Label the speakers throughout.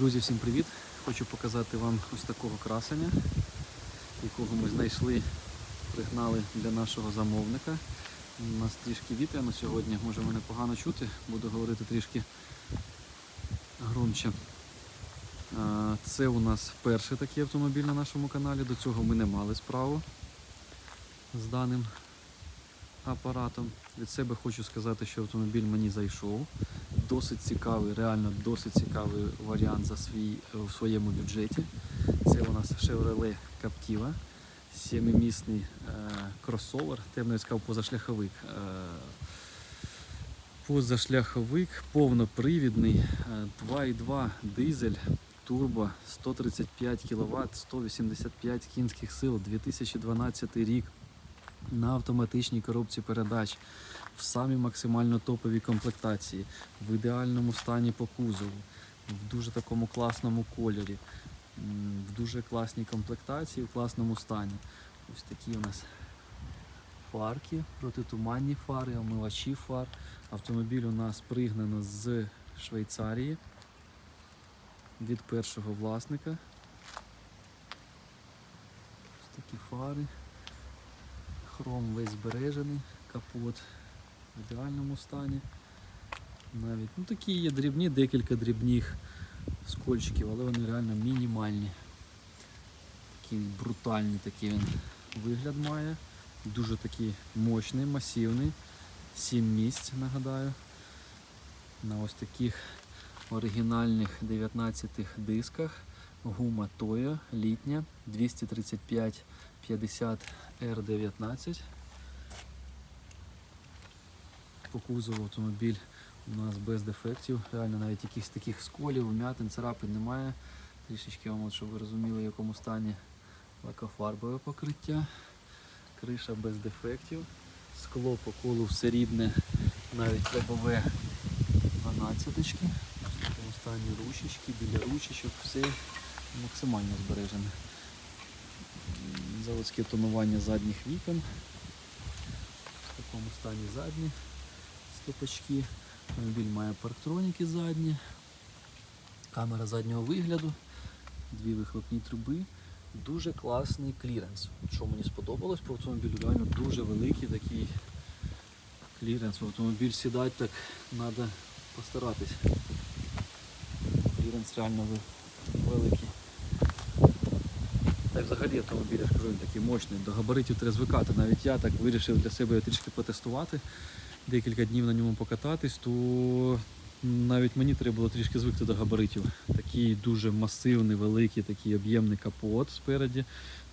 Speaker 1: Друзі, всім привіт! Хочу показати вам ось такого красення, якого ми знайшли, пригнали для нашого замовника. У нас трішки вітряно сьогодні, може мене погано чути, буду говорити трішки громче. Це у нас перший такий автомобіль на нашому каналі. До цього ми не мали справу з даним апаратом. Від себе хочу сказати, що автомобіль мені зайшов. Досить цікавий, реально досить цікавий варіант за свій, в своєму бюджеті. Це у нас Chevrolet Captiva, сімимісний е, кросовер, темно я сказав позашляховик. Е, позашляховик, повнопривідний, е, 2,2 дизель, турбо, 135 кВт, 185 кінських сил, 2012 рік на автоматичній коробці передач в самій максимально топовій комплектації, в ідеальному стані по кузову, в дуже такому класному кольорі, в дуже класній комплектації, в класному стані. Ось такі у нас фарки, протитуманні фари, омивачі фар. Автомобіль у нас пригнано з Швейцарії від першого власника. Ось такі фари. Хром весь збережений, капот в ідеальному стані. Навіть ну, такі є дрібні, декілька дрібних скольчиків, але вони реально мінімальні. Такий брутальний такий він вигляд має. Дуже такий мощний, масивний. 7 місць, нагадаю. На ось таких оригінальних 19 дисках. Гума Toyo літня 235 50 R19. По кузову автомобіль у нас без дефектів. Реально навіть якихось таких сколів, вмятин, царапин немає. Трішечки вам, щоб ви розуміли, в якому стані лакофарбове покриття. Криша без дефектів. Скло по колу все рідне, навіть лобове 12 В такому стані ручечки, біля ручечок, все максимально збережене заводське тонування задніх вікон. В такому стані задні стопочки. Автомобіль має парктроніки задні, камера заднього вигляду, дві вихлопні труби. Дуже класний кліренс. Що мені сподобалось по автомобілю, реально дуже великий такий кліренс. В автомобіль сідати так треба постаратись. Кліренс реально великий. Та взагалі автомобіль, я ж кажу, він такий мощний, до габаритів треба звикати. Навіть я так вирішив для себе трішки потестувати, декілька днів на ньому покататись, то навіть мені треба було трішки звикти до габаритів. Такий дуже масивний, великий, такий об'ємний капот спереді.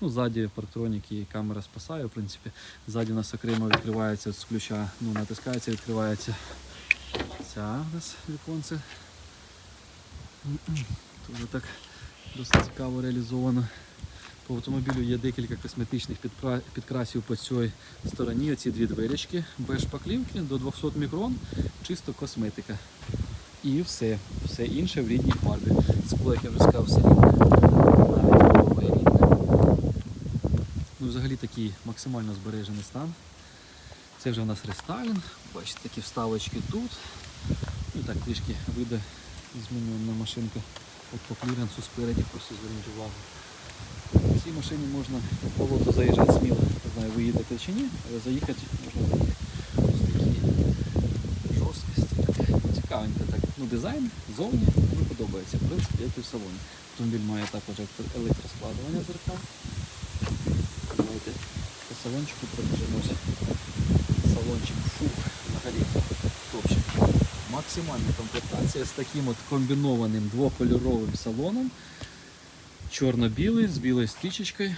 Speaker 1: Ну, ззаді парктроніки і камера спасає, в принципі. Ззаді у нас окремо відкривається з ключа, ну, натискається, відкривається ця у нас віконце. Дуже так досить цікаво реалізовано. По автомобілю є декілька косметичних підкрасів по цій стороні. Оці дві дверечки без шпаклівки до 200 мікрон, чисто косметика. І все. Все інше в рідній фарбі. Скло, як я вже сказав, все рідне. Ну, взагалі такий максимально збережений стан. Це вже у нас рестайлінг. Бачите, такі вставочки тут. Ну так трішки вийде змінювана машинка. От по кліренсу спереді, просто зверніть увагу. Цій машині можна по болоту заїжджати сміло. Не знаю, ви чи ні, але заїхати можна так. Ось такі жорсткості. Цікавенько так. Ну, дизайн зовні мені подобається. В принципі, як і в салоні. Автомобіль має також електроскладування зеркал. Давайте по салончику пробіжимося. Салончик фух, взагалі топчик. Максимальна комплектація з таким от комбінованим двокольоровим салоном. Чорно-білий з білою стрічечкою.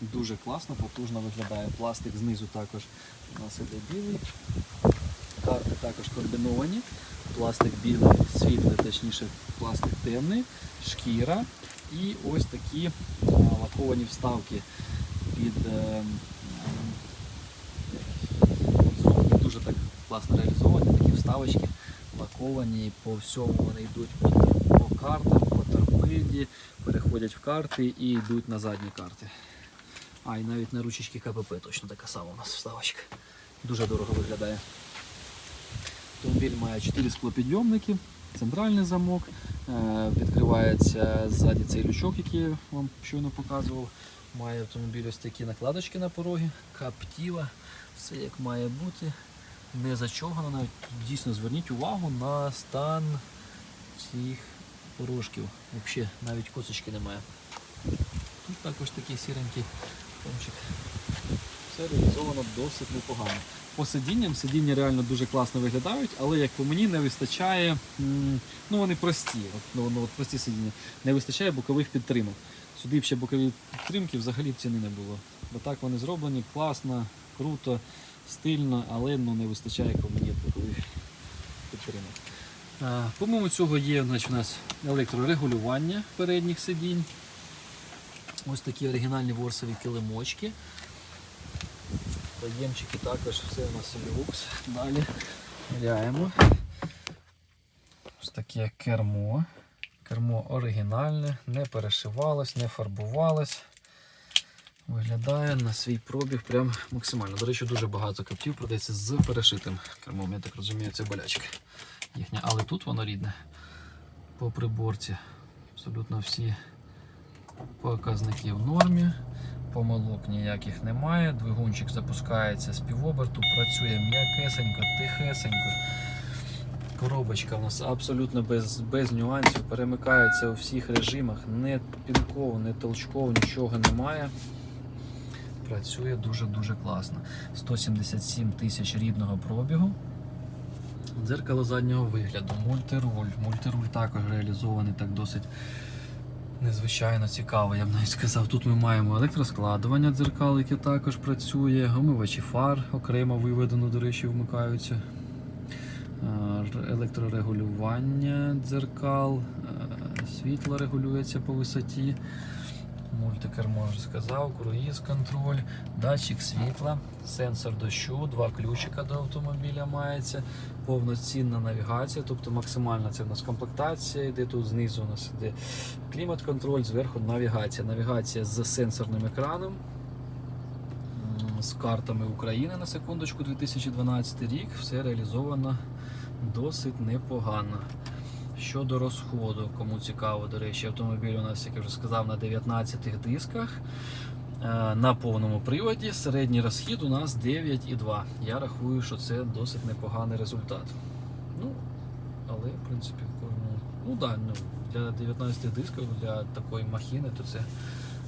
Speaker 1: Дуже класно, потужно виглядає. Пластик знизу також у нас іде білий. Карти також комбіновані. Пластик білий, світлий, точніше, пластик темний, шкіра і ось такі а, лаковані вставки під е, м, дуже так класно реалізовані, такі вставочки лаковані по всьому вони йдуть по, по картам, по переходять в карти і йдуть на задні карти. А, і навіть на ручечки КПП точно така сама у нас вставочка. Дуже дорого виглядає. Автомобіль має 4 склопідйомники, центральний замок, Е, Відкривається ззаді цей лючок, який я вам щойно показував. Має автомобіль ось такі накладочки на порогі, каптіва, все як має бути. Не зачовгано, навіть дійсно зверніть увагу на стан цих порожків. Взагалі навіть косочки немає. Тут також такий сіренький кончик. Все реалізовано досить непогано. По сидінням сидіння реально дуже класно виглядають, але як по мені не вистачає, ну вони прості, от, ну, ну, от прості сидіння, не вистачає бокових підтримок. Сюди б ще бокові підтримки взагалі б ціни не було. Бо так вони зроблені, класно, круто, стильно, але ну, не вистачає як по мені бокових підтримок. Помимо цього є значить, у нас електрорегулювання передніх сидінь. Ось такі оригінальні ворсові килимочки. Таємчики також все у нас люкс. Далі міряємо. Ось таке кермо. Кермо оригінальне, не перешивалось, не фарбувалось. Виглядає на свій пробіг прям максимально. До речі, дуже багато каптів продається з перешитим кермом. Я так розумію, це болячка їхня. Але тут воно рідне. По приборці. Абсолютно всі показники в нормі. Помилок ніяких немає. Двигунчик запускається з півоберту, працює м'якесенько, тихесенько. Коробочка в нас абсолютно без, без нюансів, перемикається у всіх режимах, не пінков, не толчков, нічого немає. Працює дуже-дуже класно. 177 тисяч рідного пробігу. Дзеркало заднього вигляду, мультируль. Мультируль також реалізований так досить незвичайно цікаво, я б навіть сказав. Тут ми маємо електроскладування дзеркал, яке також працює, омивачі фар окремо виведено, до речі, вмикаються. Електрорегулювання дзеркал, світло регулюється по висоті. Мультикермо вже сказав, круїз контроль, датчик світла, сенсор дощу, два ключика до автомобіля мається, повноцінна навігація, тобто максимальна це в нас комплектація, йде тут знизу у нас іде клімат-контроль, зверху навігація. Навігація з сенсорним екраном, з картами України на секундочку 2012 рік. Все реалізовано досить непогано. Щодо розходу, кому цікаво, до речі, автомобіль у нас, як я вже сказав, на 19 дисках. Е, На повному приводі середній розхід у нас 9,2. Я рахую, що це досить непоганий результат. Ну, але в принципі кожному. Ну да, ну, для 19 дисків, для такої махіни, то це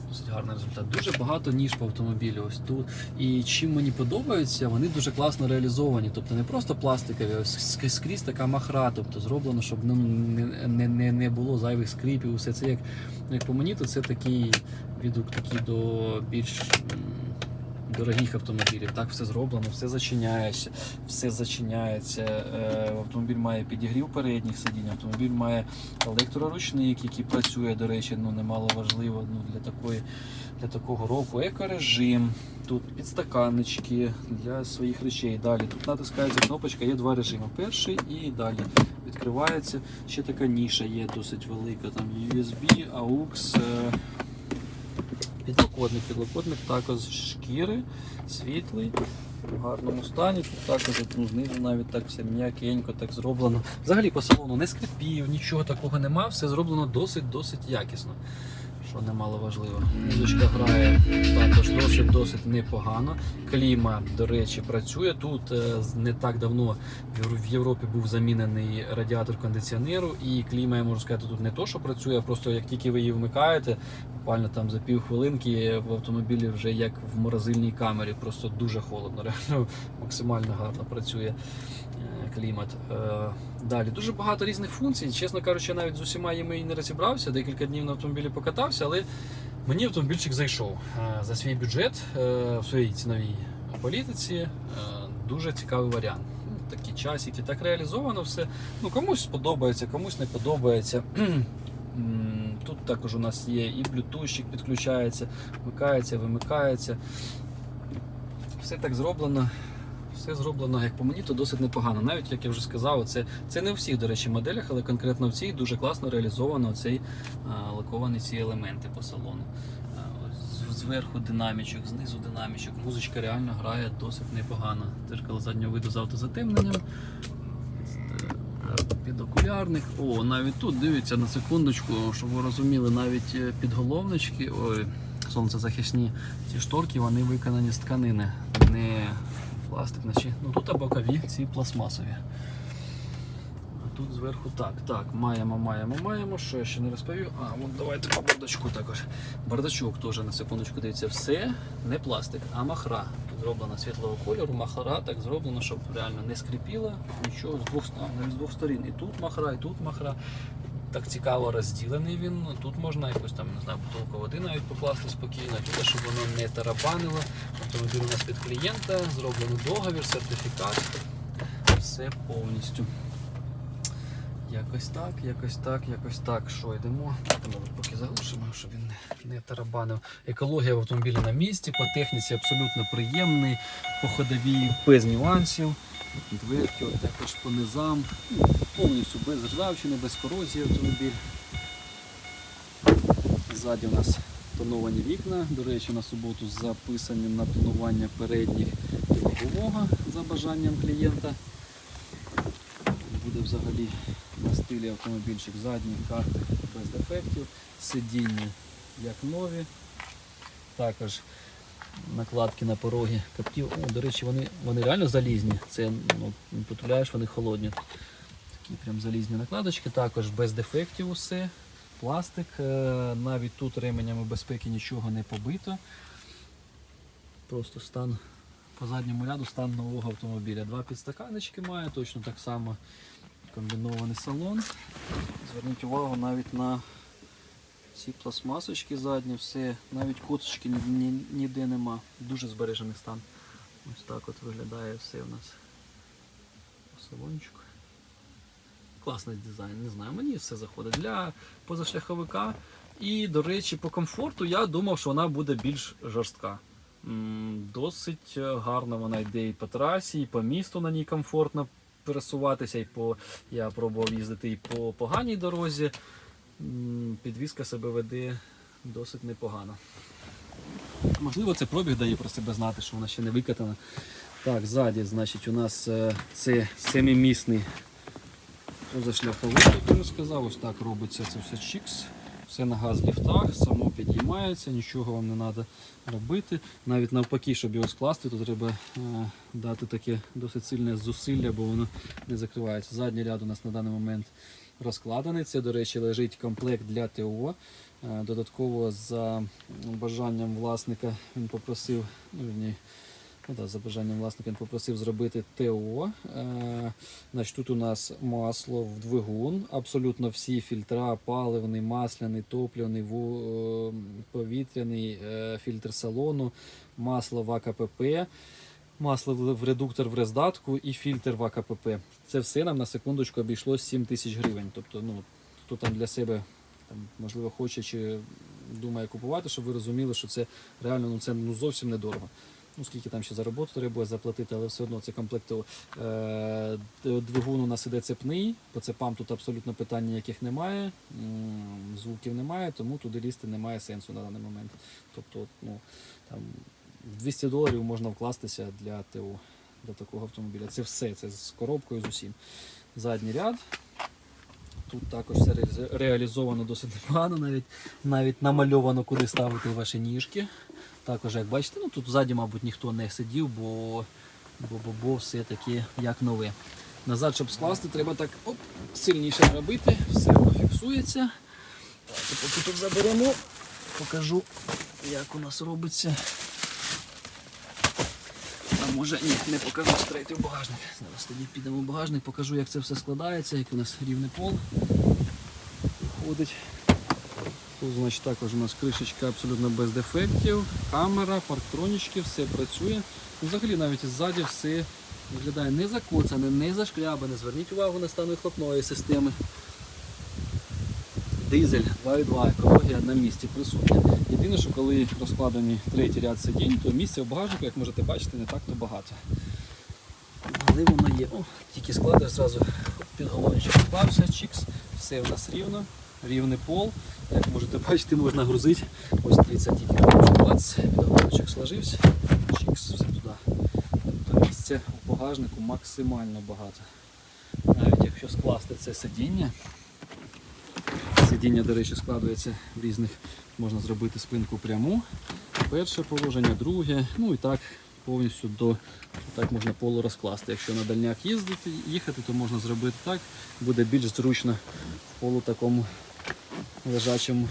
Speaker 1: досить гарний результат. Дуже багато ніж по автомобілю. Ось тут. І чим мені подобається, вони дуже класно реалізовані. Тобто не просто пластикові, а скрізь така махра, тобто зроблено, щоб ну, не, не, не, було зайвих скріпів. Усе це як, як по мені, то це такий відгук такий до більш. Дорогих автомобілів, так все зроблено, все зачиняється, все зачиняється. Е, Автомобіль має підігрів передніх сидінь, автомобіль має електроручник, який працює, до речі, ну немало важливо ну, для такої для такого року. Екорежим, тут підстаканнички для своїх речей. Далі тут натискається кнопочка, є два режими. Перший і далі відкривається. Ще така ніша є досить велика. Там USB, AUX. Підлокотник, підлокотник також шкіри, світлий, в гарному стані. Тут також ну, знизу навіть так все м'якенько так зроблено. Взагалі по салону не скрипів, нічого такого нема, все зроблено досить-досить якісно. Що немало важливо. Музичка грає також досить-досить непогано. Кліма, до речі, працює. Тут е, не так давно в Європі був замінений радіатор кондиціонеру, і кліма, я можу сказати, тут не то, що працює, а просто як тільки ви її вмикаєте, буквально там за півхвилинки в автомобілі вже як в морозильній камері, просто дуже холодно, реально максимально гарно працює е, клімат. Е, Далі дуже багато різних функцій. Чесно кажучи, навіть з усіма їми і не розібрався. Декілька днів на автомобілі покатався, але мені автомобільчик зайшов Е, за свій бюджет е, в своїй ціновій політиці. е, Дуже цікавий варіант. Ну, Такі часики, так реалізовано все. Ну комусь сподобається, комусь не подобається. Тут також у нас є і блютущик підключається, вмикається, вимикається. Все так зроблено. Все зроблено, як по мені, то досить непогано. Навіть, як я вже сказав, це, це не у всіх, до речі, моделях, але конкретно в цій дуже класно реалізовано цей лаковані ці елементи по салону. Зверху динамічок, знизу динамічок. Музичка реально грає досить непогано. Дзеркало заднього виду з автозатемненням. Е, Підокулярник. О, навіть тут дивіться на секундочку, щоб ви розуміли, навіть е, підголовнички, ой, сонцезахисні ці шторки, вони виконані з тканини, не пластик. Наче. Ну тут а бокові ці пластмасові. А тут зверху так. Так, маємо, маємо, маємо. Що я ще не розповів? А, от давайте по бардачку також. Бардачок теж на секундочку дивіться, все не пластик, а махра. Тут зроблена світлого кольору, махра так зроблено, щоб реально не скрипіло нічого з двох, навіть з двох сторін. І тут махра, і тут махра. Так цікаво розділений він. Ну, Тут можна якось там, не знаю, бутилку води навіть покласти спокійно, тут, щоб воно не тарабанило. Автомобіль у нас під клієнта, зроблений договір, сертифікат. Все повністю. Якось так, якось так, якось так. Що йдемо? Давайте, поки заглушимо, щоб він не, не тарабанив. Екологія в автомобілі на місці, по техніці абсолютно приємний, по ходовій без нюансів. Дверки, от також по низам. Повністю без ржавчини, без корозії автомобіль. Ззаді у нас тоновані вікна. До речі, на суботу записані на тонування передніх і бокового за бажанням клієнта. Буде взагалі на стилі автомобільчик задній, карти без дефектів, сидіння як нові. Також накладки на пороги каптів. О, до речі, вони, вони реально залізні. Це ну, потуляєш, вони холодні. Такі прям залізні накладочки, також без дефектів усе. Пластик, е, навіть тут ременями безпеки нічого не побито. Просто стан по задньому ряду стан нового автомобіля. Два підстаканечки має, точно так само комбінований салон. Зверніть увагу навіть на ці пластмасочки задні, все, навіть куточки ні, ні- ніде нема. Дуже збережений стан. Ось так от виглядає все у нас по салончику. Класний дизайн, не знаю, мені все заходить. Для позашляховика. І, до речі, по комфорту я думав, що вона буде більш жорстка. Досить гарно вона йде і по трасі, і по місту на ній комфортно пересуватися, і по я пробував їздити і по поганій дорозі. Підвізка себе веде досить непогано. Можливо, це пробіг дає про себе знати, що вона ще не викатана. Так, ззаді, значить, у нас е, це семимісний позашляховик, як я сказав, ось так робиться це все чікс. Все на газ ліфтах, само підіймається, нічого вам не треба робити. Навіть навпаки, щоб його скласти, то треба е, дати таке досить сильне зусилля, бо воно не закривається. Задній ряд у нас на даний момент розкладений. Це, до речі, лежить комплект для ТО. Е, Додатково за бажанням власника він попросив, ну, ну, да, за бажанням власника він попросив зробити ТО. Е, значить, тут у нас масло в двигун, абсолютно всі фільтра, паливний, масляний, топливний, ву- е, повітряний, е, фільтр салону, масло в АКПП. Масло в редуктор в роздатку і фільтр в АКПП. Це все нам на секундочку обійшлось 7 тисяч гривень. Тобто, ну, хто там для себе там, можливо хоче чи думає купувати, щоб ви розуміли, що це реально ну, це ну, зовсім недорого. Ну, скільки там ще за роботу треба заплатити, але все одно це комплект. Е, двигун у нас іде цепний, по цепам тут абсолютно питань ніяких немає, звуків немає, тому туди лізти немає сенсу на даний момент. Тобто, ну, там, 200 доларів можна вкластися для ТО, для такого автомобіля. Це все, це з коробкою, з усім. Задній ряд. Тут також все реалізовано досить непогано, навіть, навіть намальовано, куди ставити ваші ніжки. Також, як бачите, ну тут ззаді, мабуть, ніхто не сидів, бо, бо, бо, бо все таке як нове. Назад, щоб скласти, треба так оп, сильніше робити, все воно фіксується. Поки тут заберемо, покажу, як у нас робиться. Може ні, не покажу третій в багажник. Зараз тоді підемо в багажник, покажу, як це все складається, як у нас рівний пол виходить. Тут, значить, також у нас кришечка абсолютно без дефектів, камера, парктронічки, все працює. Ну, Взагалі навіть ззаді все виглядає не закоцане, не зашкрябане. Зверніть увагу на стан вихлопної системи. Дизель 2.2, екологія на місці присутня. Єдине, що коли розкладений третій ряд сидінь, то місця в багажнику, як можете бачити, не так-то багато. Але воно є. О, тільки складеш зразу підголовничок вклався, чікс, все в нас рівно, рівний пол. Як можете бачити, можна грузити. Ось дивіться, тільки клац, підголовничок сложився, чікс, все туди. Тобто місця в багажнику максимально багато. Навіть якщо скласти це сидіння, сидіння, до речі, складується в різних, можна зробити спинку пряму. Перше положення, друге, ну і так повністю до так можна полу розкласти. Якщо на дальняк їздити, їхати, то можна зробити так, буде більш зручно в полу такому лежачому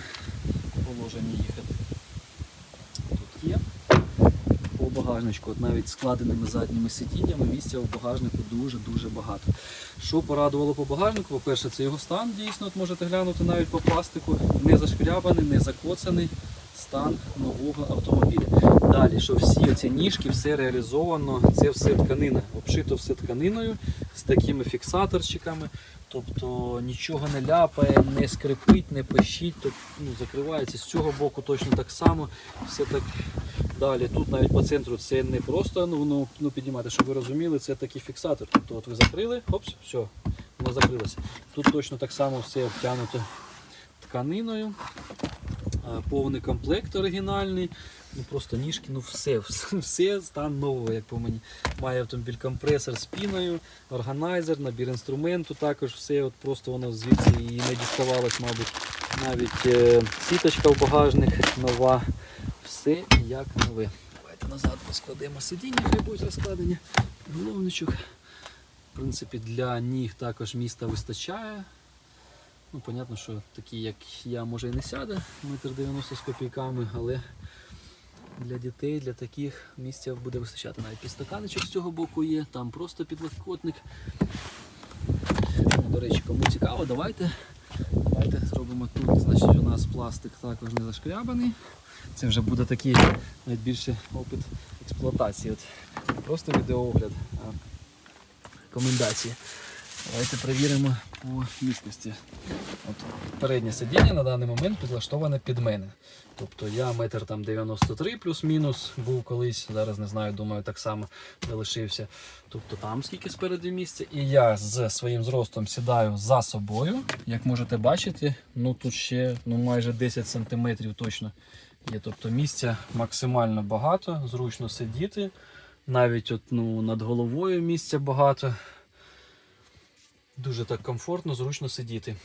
Speaker 1: положенні їхати. Тут є багажничку, от навіть складеними задніми сидіннями, місця в багажнику дуже-дуже багато. Що порадувало по багажнику? По-перше, це його стан дійсно, от можете глянути навіть по пластику, не зашкрябаний, не закоцаний стан нового автомобіля. Далі, що всі ці ніжки, все реалізовано, це все тканина, обшито все тканиною з такими фіксаторчиками. Тобто нічого не ляпає, не скрипить, не пищить, тобто, ну, закривається з цього боку точно так само. Все так далі. Тут навіть по центру це не просто ну, ну, ну, піднімати, щоб ви розуміли, це такий фіксатор. Тобто от ви закрили, опс, все, воно закрилося. Тут точно так само все обтягнуто тканиною. Повний комплект оригінальний. Ну просто ніжки, ну все, все, все стан нового, як по мені. Має автомобіль компресор з піною, органайзер, набір інструменту, також все от просто воно звідси і не діставалось, мабуть. Навіть е, сіточка в багажник нова. Все як нове. Давайте назад поскладемо сидіння, хай будуть розкладені. Головничок. В принципі, для ніг також міста вистачає. Ну, понятно, що такі, як я, може і не сяде, метр 90 з копійками, але для дітей, для таких місця буде вистачати. Навіть підстаканечок з цього боку є, там просто підлокотник. До речі, кому цікаво, давайте, давайте зробимо тут. Значить, у нас пластик також не зашкрябаний. Це вже буде такий навіть більше опит експлуатації. От, не просто відеоогляд, а рекомендації. Давайте перевіримо по міцності. От переднє сидіння на даний момент підлаштоване під мене. Тобто я метр там 93 плюс-мінус був колись, зараз не знаю, думаю, так само залишився. Тобто там скільки спереду місця. І я з своїм зростом сідаю за собою. Як можете бачити, ну тут ще ну, майже 10 см точно є. Тобто місця максимально багато, зручно сидіти. Навіть от, ну, над головою місця багато. Дуже так комфортно, зручно сидіти.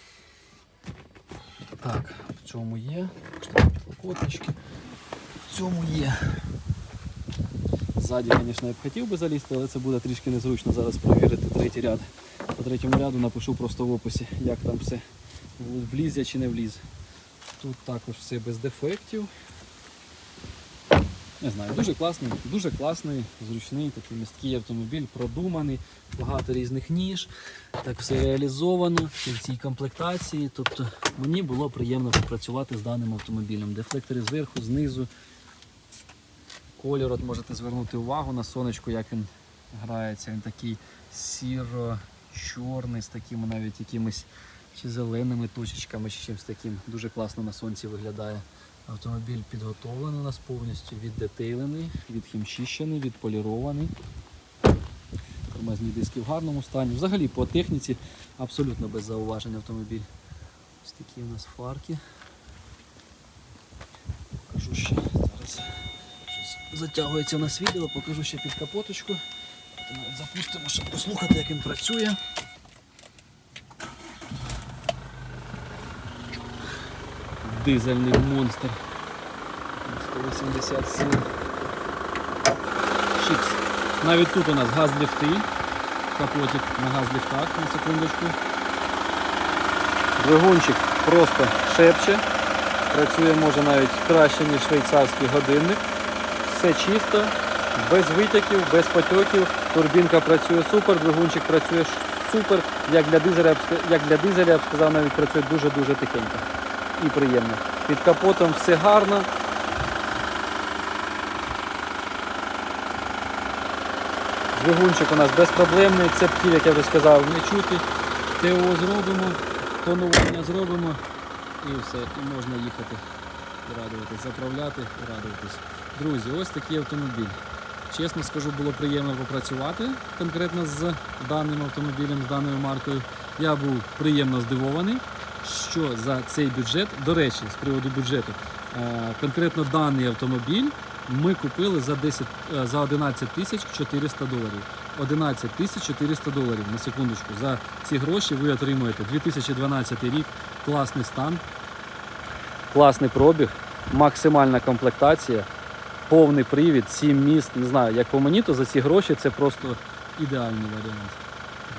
Speaker 1: Так, в цьому є. Підлокотнички. В цьому є. Ззаді, звісно, я б хотів би залізти, але це буде трішки незручно зараз провірити третій ряд. По третьому ряду напишу просто в описі, як там все вліз я чи не вліз. Тут також все без дефектів. Не знаю, дуже класний, дуже класний, зручний такий місткий автомобіль, продуманий, багато різних ніж, так все реалізовано в цій комплектації. Тобто мені було приємно попрацювати з даним автомобілем. Дефлектори зверху, знизу. Кольор, от можете звернути увагу на сонечку, як він грається. Він такий сіро-чорний, з такими навіть якимись чи зеленими точечками, чи чимось таким. Дуже класно на сонці виглядає. Автомобіль підготовлений у нас повністю віддетейлений, відхімчищений, відполірований. Тормозні диски в гарному стані. Взагалі по техніці абсолютно без зауважень автомобіль. Ось такі у нас фарки. Покажу ще зараз. Щось затягується у нас відео, покажу ще під капоточку. Запустимо, щоб послухати, як він працює. Дизельний монстр. 180 сил. Чикс. Навіть тут у нас газ ліфти. Капотик на газ на секундочку. Двигунчик просто шепче. Працює може навіть краще, ніж швейцарський годинник. Все чисто, без витяків, без потьоків. Турбінка працює супер, двигунчик працює супер. Як для дизеля, як для дизеля, я б сказав, навіть працює дуже-дуже тихенько і приємно. Під капотом все гарно. Двигунчик у нас безпроблемний, цепків, як я вже сказав, не чути. ТО зробимо, тонування зробимо і все, і можна їхати і радуватись, заправляти і радуватись. Друзі, ось такий автомобіль. Чесно скажу, було приємно попрацювати конкретно з даним автомобілем, з даною маркою. Я був приємно здивований, що за цей бюджет, до речі, з приводу бюджету, е, конкретно даний автомобіль ми купили за 10, е, за 11 тисяч 400 доларів. 11 тисяч 400 доларів на секундочку. За ці гроші ви отримуєте 2012 рік, класний стан, класний пробіг, максимальна комплектація, повний привід, 7 міст. Не знаю, як по мені, то за ці гроші це просто ідеальний варіант.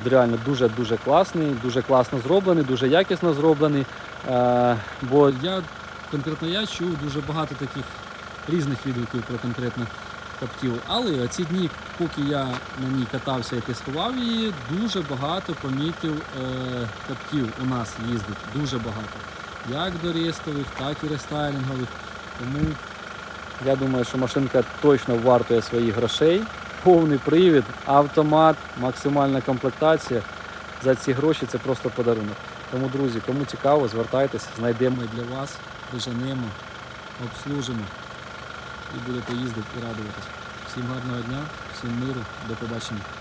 Speaker 1: Реально дуже-дуже класний, дуже класно зроблений, дуже якісно зроблений. Е, бо я конкретно я чув дуже багато таких різних відгуків про конкретно каптів. Але ці дні, поки я на ній катався і тестував її, дуже багато помітив е, каптів у нас їздить. Дуже багато. Як до рестових, так і рестайлінгових. Тому я думаю, що машинка точно вартує своїх грошей. Повний привід, автомат, максимальна комплектація. За ці гроші це просто подарунок. Тому, друзі, кому цікаво, звертайтеся, знайдемо для вас, виженемо, обслужимо і будете їздити і радуватись. Всім гарного дня, всім миру, до побачення.